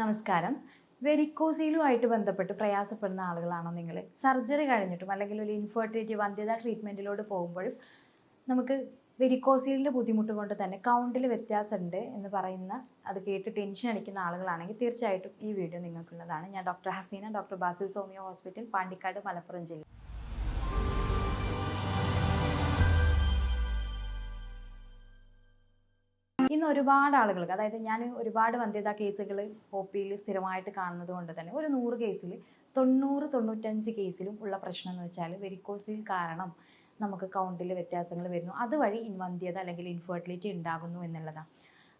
നമസ്കാരം. വെരിക്കോസിലുമായിട്ട് ബന്ധപ്പെട്ട് പ്രയാസപ്പെടുന്ന ആളുകളാണോ നിങ്ങൾ സർജറി കഴിഞ്ഞിട്ടും അല്ലെങ്കിൽ ഒരു ഇൻഫെർട്ടിലിറ്റി വന്ധ്യത ട്രീറ്റ്മെന്റിലോട്ട് പോകുമ്പോഴും നമുക്ക് വെരിക്കോസിലിന്റെ ബുദ്ധിമുട്ട് കൊണ്ട് തന്നെ കൗണ്ടിൽ വ്യത്യാസമുണ്ട് എന്ന് പറയുന്ന അത് കേട്ട് ടെൻഷൻ അടിക്കുന്ന ആളുകളാണെങ്കിൽ തീർച്ചയായിട്ടും ഈ വീഡിയോ നിങ്ങൾക്കുള്ളതാണ്. ഞാൻ doctor Haseena doctor Basil Soumya hospital Pandikkad Malappuram ജില്ല. ഇന്ന് ഒരുപാട് ആളുകൾക്ക് അതായത് ഞാൻ ഒരുപാട് വന്ധ്യതാ കേസുകൾ ഒ സ്ഥിരമായിട്ട് കാണുന്നത് കൊണ്ട് തന്നെ ഒരു നൂറ് കേസിൽ തൊണ്ണൂറ് തൊണ്ണൂറ്റഞ്ച് കേസിലും ഉള്ള പ്രശ്നം എന്ന് വെച്ചാൽ വെരിക്കോസിൽ കാരണം നമുക്ക് കൗണ്ടിൽ വ്യത്യാസങ്ങൾ വരുന്നു. അതുവഴി ഇൻവന്ധ്യത അല്ലെങ്കിൽ ഇൻഫെർട്ടിലിറ്റി ഉണ്ടാകുന്നു എന്നുള്ളതാണ്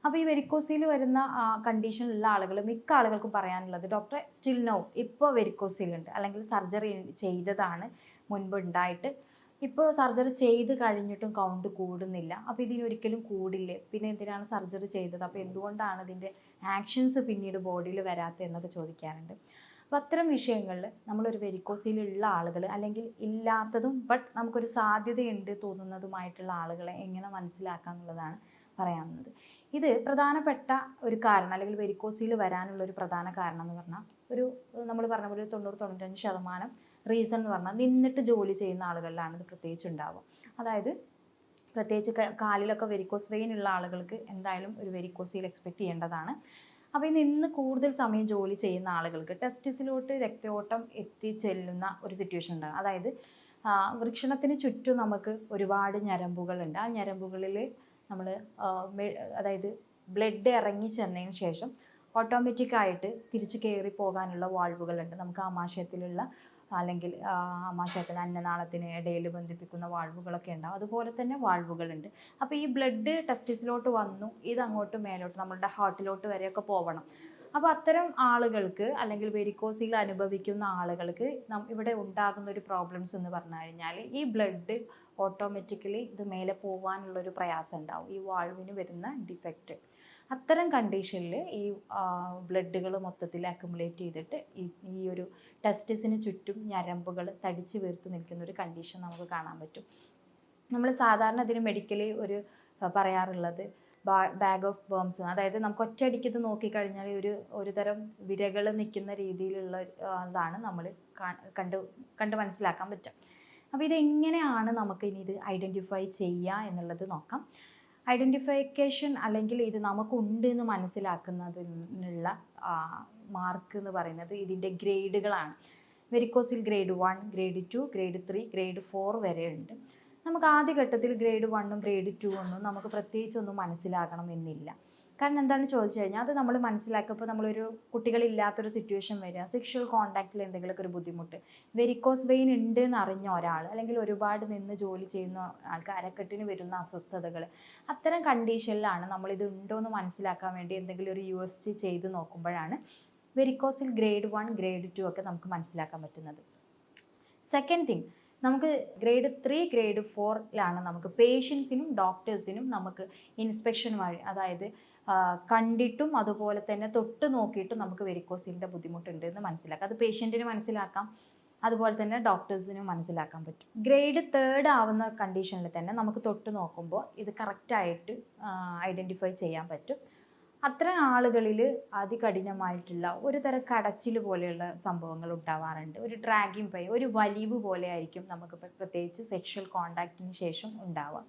അപ്പോൾ ഈ വെരിക്കോസിൽ വരുന്ന കണ്ടീഷനിലുള്ള ആളുകൾ മിക്ക ആളുകൾക്കും പറയാനുള്ളത് ഡോക്ടർ സ്റ്റിൽ നോ ഇപ്പോൾ വെരിക്കോസിൽ ഉണ്ട് അല്ലെങ്കിൽ സർജറി ചെയ്തതാണ് മുൻപ് ഉണ്ടായിട്ട് ഇപ്പോൾ സർജറി ചെയ്ത് കഴിഞ്ഞിട്ടും കൗണ്ട് കൂടുന്നില്ല. അപ്പോൾ ഇതിനൊരിക്കലും കൂടില്ലേ? പിന്നെ എന്തിനാണ് സർജറി ചെയ്തത്? അപ്പോൾ എന്തുകൊണ്ടാണ് ഇതിന്റെ ആക്ഷൻസ് പിന്നീട് ബോഡിയിൽ വരാത്തത് എന്നൊക്കെ ചോദിക്കാറുണ്ട്. അപ്പോൾ അത്തരം വിഷയങ്ങളിൽ നമ്മളൊരു വെരിക്കോസിലുള്ള ആളുകൾ അല്ലെങ്കിൽ ഇല്ലാത്തതും ബട്ട് നമുക്കൊരു സാധ്യതയുണ്ട് തോന്നുന്നതുമായിട്ടുള്ള ആളുകളെ എങ്ങനെ മനസ്സിലാക്കാം എന്നുള്ളതാണ് പറയാവുന്നത് ഇത് പ്രധാനപ്പെട്ട ഒരു കാരണം അല്ലെങ്കിൽ വെരിക്കോസിൽ വരാനുള്ള ഒരു പ്രധാന കാരണം എന്ന് പറഞ്ഞാൽ ഒരു നമ്മൾ പറഞ്ഞ പോലെ തൊണ്ണൂറ് തൊണ്ണൂറ്റഞ്ച് ശതമാനം റീസൺ എന്ന് പറഞ്ഞാൽ നിന്നിട്ട് ജോലി ചെയ്യുന്ന ആളുകളിലാണ് ഇത് പ്രത്യേകിച്ച് ഉണ്ടാവുക അതായത് പ്രത്യേകിച്ച് കാലിലൊക്കെ വെരിക്കോസ് വെയിൻ ഉള്ള ആളുകൾക്ക് എന്തായാലും ഒരു വെരിക്കോസിൽ എക്സ്പെക്ട് ചെയ്യേണ്ടതാണ്. അപ്പോൾ ഇന്ന് ഇന്ന് കൂടുതൽ സമയം ജോലി ചെയ്യുന്ന ആളുകൾക്ക് ടെസ്റ്റിസിലോട്ട് രക്തയോട്ടം എത്തിച്ചെല്ലുന്ന ഒരു സിറ്റുവേഷൻ ഉണ്ടാകും അതായത് വൃക്ഷണത്തിന് ചുറ്റും നമുക്ക് ഒരുപാട് ഞരമ്പുകളുണ്ട്. ആ ഞരമ്പുകളിൽ നമ്മൾ അതായത് ബ്ലഡ് ഇറങ്ങി ചെന്നതിന് ശേഷം ഓട്ടോമാറ്റിക്കായിട്ട് തിരിച്ച് കയറി പോകാനുള്ള വാൾവുകളുണ്ട് നമുക്ക് ആമാശയത്തിലുള്ള അല്ലെങ്കിൽ ആമാശയത്തിന് അന്നനാളത്തിന് ഇടയിൽ ബന്ധിപ്പിക്കുന്ന വാൾവുകളൊക്കെ ഉണ്ടാവും. അതുപോലെ തന്നെ വാൾവുകളുണ്ട്. അപ്പോൾ ഈ ബ്ലഡ് ടെസ്റ്റിസിലോട്ട് വന്നു. ഇത് അങ്ങോട്ട് മേലോട്ട് നമ്മളുടെ ഹാർട്ടിലോട്ട് വരെയൊക്കെ പോകണം അപ്പോൾ അത്തരം ആളുകൾക്ക് അല്ലെങ്കിൽ വെരിക്കോസിൽ അനുഭവിക്കുന്ന ആളുകൾക്ക് ഇവിടെ ഉണ്ടാകുന്ന ഒരു പ്രോബ്ലംസ് എന്ന് പറഞ്ഞു കഴിഞ്ഞാൽ ഈ ബ്ലഡ് ഓട്ടോമാറ്റിക്കലി ഇത് മേലെ പോകാനുള്ളൊരു പ്രയാസം ഉണ്ടാവും. ഈ വാൾവിന് വരുന്ന ഡിഫക്റ്റ്. അത്തരം കണ്ടീഷനിൽ ഈ ബ്ലഡുകൾ മൊത്തത്തിൽ അക്യുമുലേറ്റ് ചെയ്തിട്ട് ഈ ഒരു ടെസ്റ്റിസിന് ചുറ്റും ഞരമ്പുകൾ തടിച്ചു വീർത്ത് നിൽക്കുന്ന ഒരു കണ്ടീഷൻ നമുക്ക് കാണാൻ പറ്റും. നമ്മൾ സാധാരണ ഇതിന് മെഡിക്കലി ഒരു പറയാറുള്ളത് ബാഗ് ഓഫ് വേംസ് അതായത് നമുക്ക് ഒറ്റയടിക്ക് ഇത് നോക്കിക്കഴിഞ്ഞാൽ ഒരു ഒരു തരം വിരകൾ നിൽക്കുന്ന രീതിയിലുള്ള ഇതാണ് നമ്മൾ കണ്ട് കണ്ട് മനസ്സിലാക്കാൻ പറ്റും അപ്പോൾ ഇതെങ്ങനെയാണ് നമുക്ക് ഇനി ഇത് ഐഡന്റിഫൈ ചെയ്യുക എന്നുള്ളത് നോക്കാം. ഐഡന്റിഫിക്കേഷൻ അല്ലെങ്കിൽ ഇത് നമുക്കുണ്ട് എന്ന് മനസ്സിലാക്കുന്നതിനുള്ള മാർക്ക് എന്ന് പറയുന്നത് ഇതിന്റെ ഗ്രേഡുകളാണ്. Varicocele grade one grade two grade three grade four വരെ ഉണ്ട്. നമുക്ക് ആദ്യഘട്ടത്തിൽ ഗ്രേഡ് വണ്ണും ഗ്രേഡ് ടു ഒന്നും നമുക്ക് പ്രത്യേകിച്ചൊന്നും മനസ്സിലാക്കണം എന്നില്ല കാരണം എന്താണ് ചോദിച്ചു കഴിഞ്ഞാൽ അത് നമ്മൾ മനസ്സിലാക്കുമ്പോൾ നമ്മളൊരു കുട്ടികളില്ലാത്തൊരു സിറ്റുവേഷൻ വരിക. സെക്ഷൽ കോണ്ടാക്റ്റിൽ എന്തെങ്കിലുമൊക്കെ ഒരു ബുദ്ധിമുട്ട്. വെരിക്കോസ് വെയിൻ ഉണ്ട് എന്ന് അറിഞ്ഞ ഒരാൾ അല്ലെങ്കിൽ ഒരുപാട് നിന്ന് ജോലി ചെയ്യുന്ന ആൾക്ക് അരക്കെട്ടിന് വരുന്ന അസ്വസ്ഥതകൾ അത്തരം കണ്ടീഷനിലാണ് നമ്മളിത് ഉണ്ടോ എന്ന് മനസ്സിലാക്കാൻ വേണ്ടി എന്തെങ്കിലും ഒരു യു എസ് ജി ചെയ്ത് നോക്കുമ്പോഴാണ് varicocele grade one grade two ഒക്കെ നമുക്ക് മനസ്സിലാക്കാൻ പറ്റുന്നത്. സെക്കൻഡ് തിങ് നമുക്ക് ഗ്രേഡ് ത്രീ ഗ്രേഡ് ഫോറിലാണ് നമുക്ക് പേഷ്യൻസിനും ഡോക്ടേഴ്സിനും നമുക്ക് ഇൻസ്പെക്ഷൻ വഴി അതായത് കണ്ടിട്ടും അതുപോലെ തന്നെ തൊട്ട് നോക്കിയിട്ടും നമുക്ക് വെരിക്കോസിലിന്റെ ബുദ്ധിമുട്ടുണ്ട് എന്ന് മനസ്സിലാക്കാം. അത് പേഷ്യന്റിന് മനസ്സിലാക്കാം. അതുപോലെ തന്നെ ഡോക്ടേഴ്സിനും മനസ്സിലാക്കാൻ പറ്റും. ഗ്രേഡ് തേർഡ് ആവുന്ന കണ്ടീഷനിൽ തന്നെ നമുക്ക് തൊട്ട് നോക്കുമ്പോൾ ഇത് കറക്റ്റായിട്ട് ഐഡന്റിഫൈ ചെയ്യാൻ പറ്റും. അത്തരം ആളുകളിൽ അതികഠിനമായിട്ടുള്ള ഒരു തരം കടച്ചിൽ പോലെയുള്ള സംഭവങ്ങൾ ഉണ്ടാവാറുണ്ട്. ഒരു ഡ്രാഗിങ് പൈ ഒരു വലിവ് പോലെ ആയിരിക്കും നമുക്ക് പ്ര- പ്രത്യേകിച്ച് സെക്ഷൽ കോണ്ടാക്റ്റിന് ശേഷം ഉണ്ടാവുക.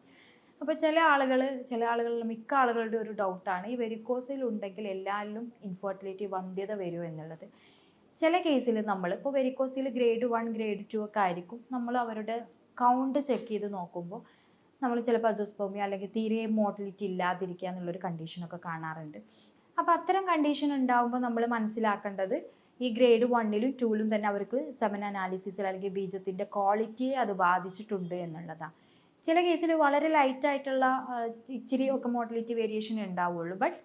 അപ്പോൾ ചില ആളുകൾ ചില ആളുകളിൽ മിക്ക ആളുകളുടെ ഒരു ഡൗട്ടാണ് ഈ വെരിക്കോസിൽ ഉണ്ടെങ്കിൽ എല്ലാവരിലും ഇൻഫെർട്ടിലിറ്റി വന്ധ്യത വരുമോ എന്നുള്ളത്. ചില കേസിൽ നമ്മൾ ഇപ്പോൾ varicocele grade one grade two ഒക്കെ ആയിരിക്കും. നമ്മൾ അവരുടെ കൗണ്ട് ചെക്ക് ചെയ്ത് നോക്കുമ്പോൾ നമ്മൾ ചിലപ്പോൾ അസോസ്പോമി അല്ലെങ്കിൽ തീരെ മോട്ടിലിറ്റി ഇല്ലാതിരിക്കുക എന്നുള്ളൊരു കണ്ടീഷനൊക്കെ കാണാറുണ്ട്. അപ്പോൾ അത്തരം കണ്ടീഷൻ ഉണ്ടാകുമ്പോൾ നമ്മൾ മനസ്സിലാക്കേണ്ടത് ഈ ഗ്രേഡ് വണ്ണിലും ടൂലും തന്നെ അവർക്ക് സെമൻ അനാലിസിസിൽ അല്ലെങ്കിൽ ബീജത്തിന്റെ ക്വാളിറ്റിയെ അത് ബാധിച്ചിട്ടുണ്ട് എന്നുള്ളതാണ് ചില കേസിൽ വളരെ ലൈറ്റ് ആയിട്ടുള്ള ഇച്ചിരി ഒക്കെ മോട്ടിലിറ്റി വേരിയേഷൻ ഉണ്ടാവുള്ളൂ. ബട്ട്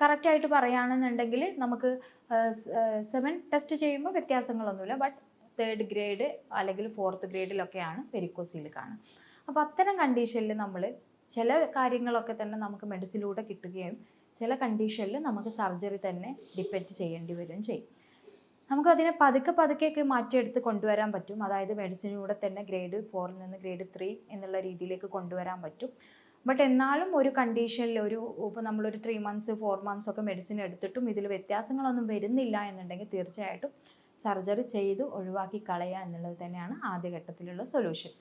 കറക്റ്റായിട്ട് പറയുകയാണെന്നുണ്ടെങ്കിൽ നമുക്ക് സെവൻ ടെസ്റ്റ് ചെയ്യുമ്പോൾ വ്യത്യാസങ്ങളൊന്നുമില്ല. ബട്ട് തേർഡ് ഗ്രേഡ് അല്ലെങ്കിൽ ഫോർത്ത് ഗ്രേഡിലൊക്കെയാണ് പെരിക്കോസിൽ കാണുക. അപ്പോൾ അത്തരം കണ്ടീഷനിൽ നമ്മൾ ചില കാര്യങ്ങളൊക്കെ തന്നെ നമുക്ക് മെഡിസിനിലൂടെ കിട്ടുകയും ചില കണ്ടീഷനിൽ നമുക്ക് സർജറി തന്നെ ഡിപ്പെൻഡ് ചെയ്യേണ്ടി വരികയും ചെയ്യും. നമുക്ക് അതിനെ പതുക്കെ പതുക്കെയൊക്കെ മാറ്റിയെടുത്ത് കൊണ്ടുവരാൻ പറ്റും. അതായത് മെഡിസിനിലൂടെ തന്നെ ഗ്രേഡ് ഫോറിൽ നിന്ന് ഗ്രേഡ് ത്രീ എന്നുള്ള രീതിയിലേക്ക് കൊണ്ടുവരാൻ പറ്റും. ബട്ട് എന്നാലും ഒരു കണ്ടീഷനിൽ ഒരു ഇപ്പോൾ നമ്മളൊരു ത്രീ മന്ത്സ് ഫോർ മന്ത്സ് ഒക്കെ മെഡിസിൻ എടുത്തിട്ടും ഇതിൽ വ്യത്യാസങ്ങളൊന്നും വരുന്നില്ല എന്നുണ്ടെങ്കിൽ തീർച്ചയായിട്ടും സർജറി ചെയ്ത് ഒഴിവാക്കി കളയുക എന്നുള്ളത് തന്നെയാണ് ആദ്യഘട്ടത്തിലുള്ള സൊല്യൂഷൻ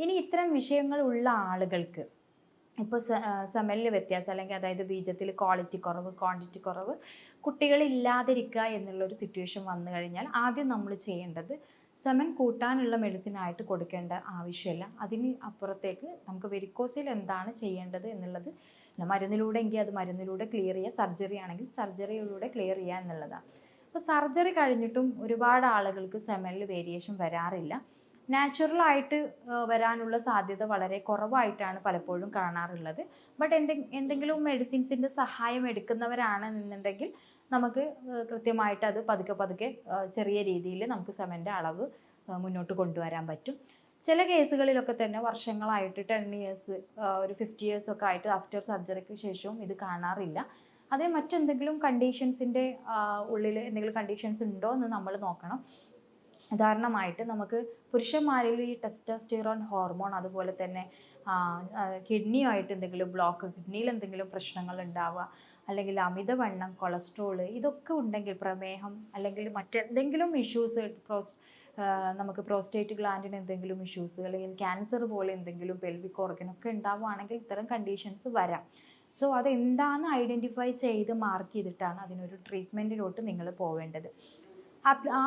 ഇനി ഇത്തരം വിഷയങ്ങൾ ഉള്ള ആളുകൾക്ക് ഇപ്പോൾ സെമലിൽ വ്യത്യാസം അല്ലെങ്കിൽ അതായത് ബീജത്തിൽ ക്വാളിറ്റി കുറവ് ക്വാണ്ടിറ്റി കുറവ് കുട്ടികളില്ലാതിരിക്കുക എന്നുള്ളൊരു സിറ്റുവേഷൻ വന്നു കഴിഞ്ഞാൽ ആദ്യം നമ്മൾ ചെയ്യേണ്ടത് സെമൻ കൂട്ടാനുള്ള മെഡിസിൻ ആയിട്ട് കൊടുക്കേണ്ട ആവശ്യമില്ല. അതിന് അപ്പുറത്തേക്ക് നമുക്ക് വെരിക്കോസിൽ എന്താണ് ചെയ്യേണ്ടത് എന്നുള്ളത് മരുന്നിലൂടെ എങ്കിൽ അത് മരുന്നിലൂടെ ക്ലിയർ ചെയ്യുക. സർജറി ആണെങ്കിൽ സർജറിയിലൂടെ ക്ലിയർ ചെയ്യുക എന്നുള്ളതാണ്. അപ്പോൾ സർജറി കഴിഞ്ഞിട്ടും ഒരുപാട് ആളുകൾക്ക് സെമനിൽ വേരിയേഷൻ വരാറില്ല. നാച്ചുറലായിട്ട് വരാനുള്ള സാധ്യത വളരെ കുറവായിട്ടാണ് പലപ്പോഴും കാണാറുള്ളത്. ബട്ട് എന്തെ എന്തെങ്കിലും മെഡിസിൻസിന്റെ സഹായം എടുക്കുന്നവരാണെന്നുണ്ടെങ്കിൽ നമുക്ക് കൃത്യമായിട്ട് അത് പതുക്കെ പതുക്കെ ചെറിയ രീതിയിൽ നമുക്ക് സെമന്റെ അളവ് മുന്നോട്ട് കൊണ്ടുവരാൻ പറ്റും. ചില കേസുകളിലൊക്കെ തന്നെ വർഷങ്ങളായിട്ട് ടെൻ ഇയേഴ്സ് ഒരു ഫിഫ്റ്റി ഇയേഴ്സ് ഒക്കെ ആയിട്ട് ആഫ്റ്റർ സർജറിക്ക് ശേഷവും ഇത് കാണാറില്ല. അതിന് മറ്റെന്തെങ്കിലും കണ്ടീഷൻസിന്റെ ഉള്ളിൽ എന്തെങ്കിലും കണ്ടീഷൻസ് ഉണ്ടോ എന്ന് നമ്മൾ നോക്കണം. ഉദാഹരണമായിട്ട് നമുക്ക് പുരുഷന്മാരിൽ ഈ ടെസ്റ്റോസ്റ്റിറോൺ ഹോർമോൺ അതുപോലെ തന്നെ കിഡ്നിയുമായിട്ട് എന്തെങ്കിലും ബ്ലോക്ക് കിഡ്നിയിൽ എന്തെങ്കിലും പ്രശ്നങ്ങൾ ഉണ്ടാവുക അല്ലെങ്കിൽ അമിതവണ്ണം കൊളസ്ട്രോൾ ഇതൊക്കെ ഉണ്ടെങ്കിൽ പ്രമേഹം അല്ലെങ്കിൽ മറ്റെന്തെങ്കിലും ഇഷ്യൂസ് പ്രോസ് നമുക്ക് പ്രോസ്റ്റേറ്റ് ഗ്ലാൻഡിന് എന്തെങ്കിലും ഇഷ്യൂസ് അല്ലെങ്കിൽ ക്യാൻസർ പോലെ എന്തെങ്കിലും പെൽവിക് ഓർഗനൊക്കെ ഉണ്ടാവുകയാണെങ്കിൽ ഇത്തരം കണ്ടീഷൻസ് വരാം. സോ അതെന്താണെന്ന് ഐഡന്റിഫൈ ചെയ്ത് മാർക്ക് ചെയ്തിട്ടാണ് അതിനൊരു ട്രീറ്റ്മെന്റിലോട്ട് നിങ്ങൾ പോവേണ്ടത്.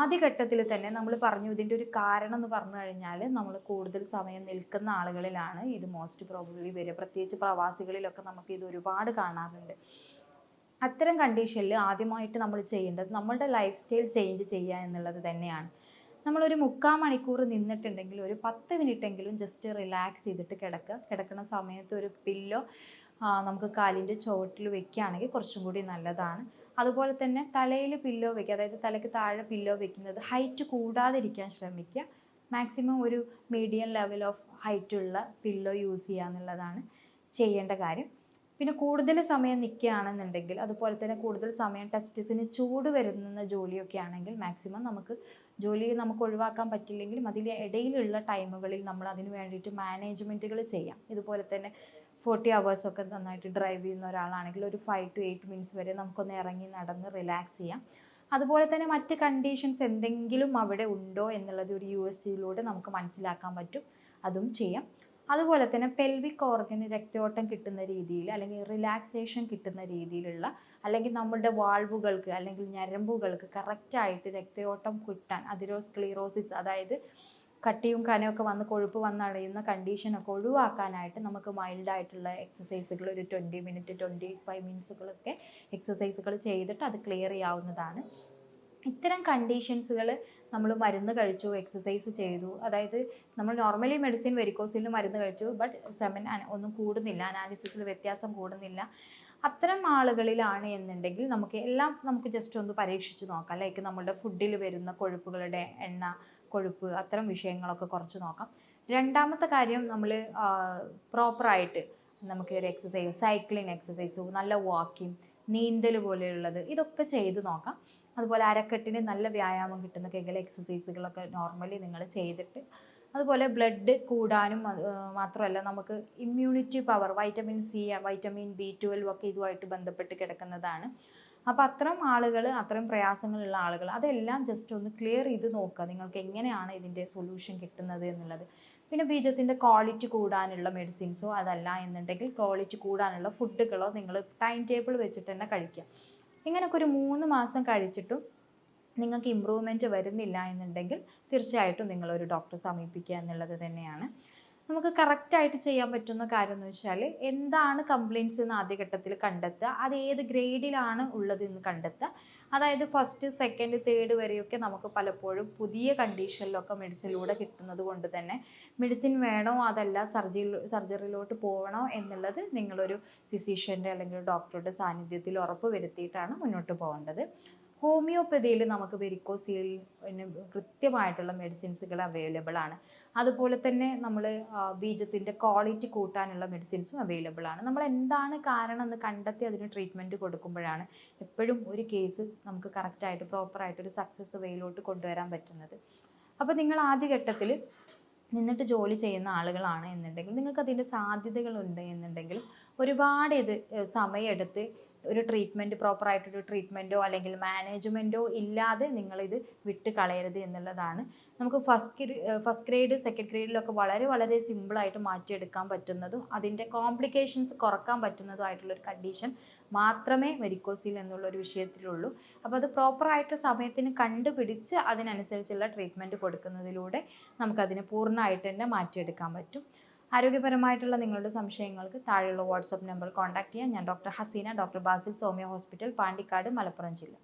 ആദ്യഘട്ടത്തിൽ തന്നെ നമ്മൾ പറഞ്ഞു ഇതിന്റെ ഒരു കാരണം എന്ന് പറഞ്ഞു കഴിഞ്ഞാൽ നമ്മൾ കൂടുതൽ സമയം നിൽക്കുന്ന ആളുകളിലാണ് ഇത് മോസ്റ്റ് പ്രോബ്ലി വരിക. പ്രത്യേകിച്ച് പ്രവാസികളിലൊക്കെ നമുക്ക് ഇത് ഒരുപാട് കാണാറുണ്ട്. അത്തരം കണ്ടീഷനിൽ ആദ്യമായിട്ട് നമ്മൾ ചെയ്യേണ്ടത് നമ്മളുടെ ലൈഫ് സ്റ്റൈൽ ചേഞ്ച് ചെയ്യുക എന്നുള്ളത് തന്നെയാണ്. നമ്മളൊരു മുക്കാൽ മണിക്കൂർ നിന്നിട്ടുണ്ടെങ്കിൽ ഒരു പത്ത് മിനിറ്റെങ്കിലും ജസ്റ്റ് റിലാക്സ് ചെയ്തിട്ട് കിടക്കുക കിടക്കുന്ന സമയത്ത് ഒരു പില്ലോ നമുക്ക് കാലിന്റെ ചുവട്ടിൽ വെക്കുകയാണെങ്കിൽ കുറച്ചും കൂടി നല്ലതാണ്. അതുപോലെ തന്നെ തലയിൽ പില്ലോ വെക്കുക. അതായത് തലയ്ക്ക് താഴെ പില്ലോ വെക്കുന്നത് ഹൈറ്റ് കൂടാതിരിക്കാൻ ശ്രമിക്കുക. മാക്സിമം ഒരു മീഡിയം ലെവൽ ഓഫ് ഹൈറ്റുള്ള പില്ലോ യൂസ് ചെയ്യുക എന്നുള്ളതാണ് ചെയ്യേണ്ട കാര്യം. പിന്നെ കൂടുതൽ സമയം നിൽക്കുകയാണെന്നുണ്ടെങ്കിൽ അതുപോലെ തന്നെ കൂടുതൽ സമയം ടെസ്റ്റിസിന് ചൂട് വരുന്ന ജോലിയൊക്കെ ആണെങ്കിൽ മാക്സിമം നമുക്ക് ജോലി നമുക്ക് ഒഴിവാക്കാൻ പറ്റില്ലെങ്കിലും അതിന്റെ ഇടയിലുള്ള ടൈമുകളിൽ നമ്മൾ അതിന് വേണ്ടിയിട്ട് മാനേജ്മെന്റുകൾ ചെയ്യാം. ഇതുപോലെ തന്നെ ഫോർട്ടി ഒക്കെ നന്നായിട്ട് ഡ്രൈവ് ചെയ്യുന്ന ഒരാളാണെങ്കിൽ ഒരു ഫൈവ് ടു എയ്റ്റ് മിനിറ്റ്സ് വരെ നമുക്കൊന്ന് ഇറങ്ങി നടന്ന് റിലാക്സ് ചെയ്യാം. അതുപോലെ തന്നെ മറ്റ് കണ്ടീഷൻസ് എന്തെങ്കിലും അവിടെ ഉണ്ടോ എന്നുള്ളത് ഒരു യു എസ് ജിയിലൂടെ നമുക്ക് മനസ്സിലാക്കാൻ പറ്റും. അതും ചെയ്യാം. അതുപോലെ തന്നെ പെൽവിക് ഓർഗന് രക്തയോട്ടം കിട്ടുന്ന രീതിയിൽ അല്ലെങ്കിൽ റിലാക്സേഷൻ കിട്ടുന്ന രീതിയിലുള്ള അല്ലെങ്കിൽ നമ്മളുടെ വാൾവുകൾക്ക് അല്ലെങ്കിൽ ഞരമ്പുകൾക്ക് കറക്റ്റായിട്ട് രക്തയോട്ടം കിട്ടാൻ അതിരോസ്ക്ലീറോസിസ് അതായത് കട്ടിയും കനയൊക്കെ വന്ന് കൊഴുപ്പ് വന്നടയുന്ന കണ്ടീഷനൊക്കെ ഒഴിവാക്കാനായിട്ട് നമുക്ക് മൈൽഡായിട്ടുള്ള എക്സസൈസുകൾ ഒരു ട്വന്റി മിനിറ്റ് ട്വന്റി ഫൈവ് മിനിറ്റ്സുകളൊക്കെ എക്സസൈസുകൾ ചെയ്തിട്ട് അത് ക്ലിയർ ചെയ്യാവുന്നതാണ്. ഇത്തരം കണ്ടീഷൻസുകൾ നമ്മൾ മരുന്ന് കഴിച്ചു എക്സസൈസ് ചെയ്തു. അതായത് നമ്മൾ നോർമലി മെഡിസിൻ വെരിക്കോസിൽ മരുന്ന് കഴിച്ചു ബട്ട് സെമൻ ഒന്നും കൂടുന്നില്ല. അനാലിസിസിൽ വ്യത്യാസം കൂടുന്നില്ല. അത്തരം ആളുകളിലാണ് എന്നുണ്ടെങ്കിൽ നമുക്ക് എല്ലാം നമുക്ക് ജസ്റ്റ് ഒന്ന് പരീക്ഷിച്ച് നോക്കാം. ലൈക്ക് നമ്മളുടെ ഫുഡിൽ വരുന്ന കൊഴുപ്പുകളുടെ എണ്ണ കൊഴുപ്പ് അത്തരം വിഷയങ്ങളൊക്കെ കുറച്ച് നോക്കാം. രണ്ടാമത്തെ കാര്യം നമ്മൾ പ്രോപ്പറായിട്ട് നമുക്ക് ഒരു എക്സസൈസ് സൈക്ലിംഗ് എക്സസൈസ് നല്ല വാക്കിംഗ് നീന്തൽ പോലെയുള്ളത് ഇതൊക്കെ ചെയ്ത് നോക്കാം. അതുപോലെ അരക്കെട്ടിന് നല്ല വ്യായാമം കിട്ടുന്ന കെങ്കിൽ എക്സസൈസുകളൊക്കെ നോർമലി നിങ്ങൾ ചെയ്തിട്ട് അതുപോലെ ബ്ലഡ് കൂടാനും മാത്രമല്ല നമുക്ക് immunity power vitamin C vitamin B twelve ഒക്കെ ഇതുമായിട്ട് ബന്ധപ്പെട്ട് കിടക്കുന്നതാണ്. അപ്പോൾ അത്തരം ആളുകൾ അത്തരം പ്രയാസങ്ങളുള്ള ആളുകൾ അതെല്ലാം ജസ്റ്റ് ഒന്ന് ക്ലിയർ ചെയ്ത് നോക്കുക. നിങ്ങൾക്ക് എങ്ങനെയാണ് ഇതിന്റെ സൊല്യൂഷൻ കിട്ടുന്നത് എന്നുള്ളത്. പിന്നെ ബീജത്തിന്റെ ക്വാളിറ്റി കൂടാനുള്ള മെഡിസിൻസോ അതല്ല എന്നുണ്ടെങ്കിൽ ക്വാളിറ്റി കൂടാനുള്ള ഫുഡുകളോ നിങ്ങൾ ടൈം ടേബിൾ വെച്ചിട്ട് തന്നെ കഴിക്കുക. ഇങ്ങനെയൊക്കെ ഒരു മൂന്ന് മാസം കഴിച്ചിട്ടും നിങ്ങൾക്ക് ഇമ്പ്രൂവ്മെന്റ് വരുന്നില്ല എന്നുണ്ടെങ്കിൽ തീർച്ചയായിട്ടും നിങ്ങളൊരു ഡോക്ടറെ സമീപിക്കുക എന്നുള്ളത് തന്നെയാണ്. നമുക്ക് കറക്റ്റായിട്ട് ചെയ്യാൻ പറ്റുന്ന കാര്യം എന്ന് വെച്ചാൽ എന്താണ് കംപ്ലയിൻസ് എന്ന് ആദ്യഘട്ടത്തിൽ കണ്ടെത്തുക അത് ഏത് ഗ്രേഡിലാണ് ഉള്ളത് എന്ന് കണ്ടെത്തുക. അതായത് ഫസ്റ്റ് സെക്കൻഡ് തേർഡ് വരെയൊക്കെ നമുക്ക് പലപ്പോഴും പുതിയ കണ്ടീഷനിലൊക്കെ മെഡിസിനിലൂടെ കിട്ടുന്നത് കൊണ്ട് തന്നെ മെഡിസിൻ വേണോ അതല്ല സർജറി സർജറിയിലോട്ട് പോകണോ എന്നുള്ളത് നിങ്ങളൊരു ഫിസീഷ്യന്റെ അല്ലെങ്കിൽ ഡോക്ടറുടെ സാന്നിധ്യത്തിൽ ഉറപ്പ് വരുത്തിയിട്ടാണ് മുന്നോട്ട് പോകേണ്ടത്. ഹോമിയോപ്പതിയിൽ നമുക്ക് വെരിക്കോസിയലിന് കൃത്യമായിട്ടുള്ള മെഡിസിൻസുകൾ അവൈലബിൾ ആണ്. അതുപോലെ തന്നെ നമ്മൾ ബീജത്തിന്റെ ക്വാളിറ്റി കൂട്ടാനുള്ള മെഡിസിൻസും അവൈലബിൾ ആണ്. നമ്മൾ എന്താണ് കാരണം എന്ന് കണ്ടെത്തി അതിന് ട്രീറ്റ്മെന്റ് കൊടുക്കുമ്പോഴാണ് എപ്പോഴും ഒരു കേസ് നമുക്ക് കറക്റ്റായിട്ട് പ്രോപ്പറായിട്ട് ഒരു സക്സസ് വേയിലോട്ട് കൊണ്ടുവരാൻ പറ്റുന്നത്. അപ്പോൾ നിങ്ങൾ ആദ്യഘട്ടത്തിൽ നിന്നിട്ട് ജോലി ചെയ്യുന്ന ആളുകളാണ് എന്നുണ്ടെങ്കിൽ നിങ്ങൾക്ക് അതിന്റെ സാധ്യതകളുണ്ട് എന്നുണ്ടെങ്കിൽ ഒരുപാട് ഇത് സമയമെടുത്ത് ഒരു ട്രീറ്റ്മെന്റ് ട്രീറ്റ്മെന്റ് പ്രോപ്പറായിട്ടൊരു ട്രീറ്റ്മെന്റോ അല്ലെങ്കിൽ മാനേജ്മെന്റോ ഇല്ലാതെ നിങ്ങൾ ഇത് വിട്ട് കളയരുത് എന്നുള്ളതാണ്. നമുക്ക് ഫസ്റ്റ് ഫസ്റ്റ് ഗ്രേഡ് സെക്കൻഡ് ഗ്രേഡിലൊക്കെ വളരെ വളരെ സിമ്പിൾ സിമ്പിളായിട്ട് മാറ്റിയെടുക്കാൻ പറ്റുന്നതും അതിന്റെ കോംപ്ലിക്കേഷൻസ് കുറയ്ക്കാൻ പറ്റുന്നതും ആയിട്ടുള്ള ഒരു കണ്ടീഷൻ മാത്രമേ വെരിക്കോസിൽ എന്നുള്ള ഒരു വിഷയത്തിലുള്ളൂ. അപ്പോൾ അത് പ്രോപ്പറായിട്ട് സമയത്തിന് കണ്ടുപിടിച്ച് അതിനനുസരിച്ചുള്ള ട്രീറ്റ്മെന്റ് കൊടുക്കുന്നതിലൂടെ നമുക്കതിനെ പൂർണമായിട്ട് തന്നെ മാറ്റിയെടുക്കാൻ പറ്റും. ആരോഗ്യപരമായിട്ടുള്ള നിങ്ങളുടെ സംശയങ്ങൾക്ക് താഴെയുള്ള വാട്സപ്പ് നമ്പർ കോൺടാക്ട് ചെയ്യാം ഞാൻ doctor Haseena doctor Basil Soumya hospital Pandikkad Malappuram ജില്ല.